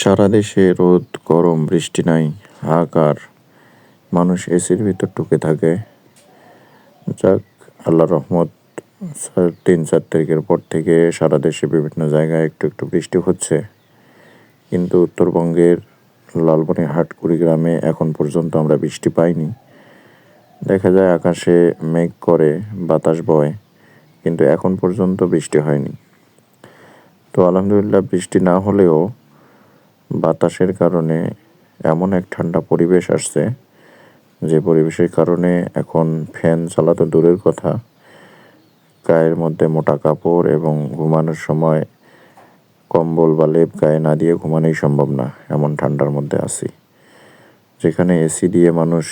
সারা দেশে রোদ, গরম, বৃষ্টি নাই, হাহাকার। মানুষ এসির ভিতর ঢুকে থাকে। যাক, আল্লাহ রহমত তিন চার তারিখের পর থেকে সারা দেশে বিভিন্ন জায়গায় একটু একটু বৃষ্টি হচ্ছে। কিন্তু উত্তরবঙ্গের লালমনিরহাট কুড়িগ্রামে এখন পর্যন্ত আমরা বৃষ্টি পাইনি। দেখা যায় আকাশে মেঘ করে, বাতাস বয়, কিন্তু এখন পর্যন্ত বৃষ্টি হয়নি। তো আলহামদুলিল্লাহ, বৃষ্টি না হলেও বাতাসের কারণে এমন এক ঠান্ডা পরিবেশ আসছে যে পরিবেশের কারণে এখন ফ্যান চালাতো দূরের কথা। গায়ের মধ্যে মোটা কাপড় এবং ঘুমানোর সময় কম্বল বা লেপ গায়ে না দিয়ে ঘুমানোই সম্ভব না, এমন ঠান্ডার মধ্যে আছি। যেখানে এসি দিয়ে মানুষ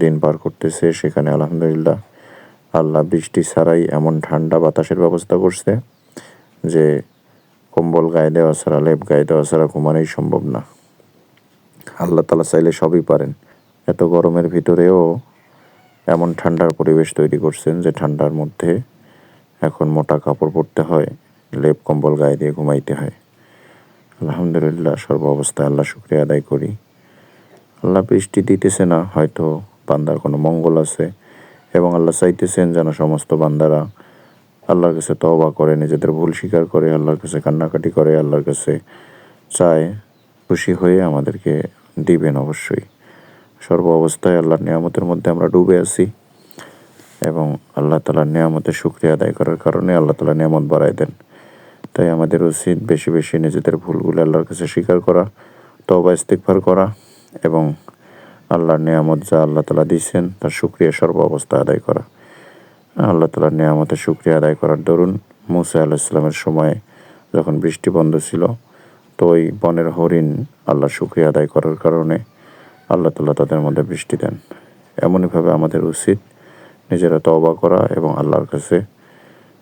দিন পার করতেছে, সেখানে আলহামদুলিল্লাহ আল্লাহ বৃষ্টি ছাড়াই এমন ঠান্ডা বাতাসের ব্যবস্থা করছে যে কম্বল গায়ে দেওয়া ছাড়া লেপ গায়ে দেওয়া ছাড়া ঘুমানোই সম্ভব না। আল্লাহ তালা চাইলে সবই পারেন। এত গরমের ভিতরেও এমন ঠান্ডার পরিবেশ তৈরি করছেন যে ঠান্ডার মধ্যে এখন মোটা কাপড় পরতে হয়, লেপ, কম্বল গায়ে দিয়ে ঘুমাইতে হয়। আলহামদুলিল্লাহ, সর্ব অবস্থায় আল্লাহ শুক্রিয়া আদায় করি। আল্লাহ বৃষ্টি দিতেছে না, হয়তো বান্দার কোনো মঙ্গল আছে এবং আল্লাহ চাইতেছেন যেন সমস্ত বান্দারা আল্লাহর কাছে তওবা করে, নিজেদের ভুল স্বীকার করে, আল্লাহর কাছে কান্নাকাটি করে, আল্লাহর কাছে চায়, খুশি হয়ে আমাদেরকে দিবেন অবশ্যই। সর্ব অবস্থায় আল্লাহর নিয়ামতের মধ্যে আমরা ডুবে আছি এবং আল্লাহ তালার নিয়ামতের শুক্রিয়া আদায় করার কারণে আল্লাহ তালা নিয়ামত বাড়ায় দেন। তাই আমাদের উচিত বেশি বেশি নিজেদের ভুলগুলো আল্লাহর কাছে স্বীকার করা তবা ইস্তিকফার করা এবং আল্লাহর নিয়ামত যা আল্লাহ তালা দিয়েছেন তার শুক্রিয়া সর্ব অবস্থা আদায় করা। আল্লাহ তালার নিয়ামতের শুক্রিয়া আদায় করার দরুন মুসা আল্লাহ ইসলামের সময় যখন বৃষ্টি বন্ধ ছিল, তো ওই বনের হরিণ আল্লাহ শুক্রিয়া আদায় করার কারণে আল্লাহ তালা তাদের মধ্যে বৃষ্টি দেন। এমনইভাবে আমাদের উচিত নিজেরা তওবা করা এবং আল্লাহর কাছে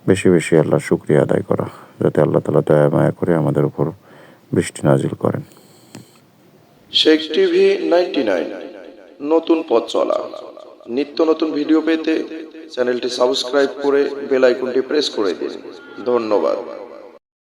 বেশি বেশি আল্লাহ শুক্রিয়া আদায় করা, যাতে আল্লাহ তালা দয়া মায়া করে আমাদের উপর বৃষ্টি নাজিল করেন। নাইনটি নাইন, নতুন পথ চলা। নিত্য নতুন ভিডিও পেতে চ্যানেলটি সাবস্ক্রাইব করে বেল আইকনটি প্রেস করে দিন। ধন্যবাদ।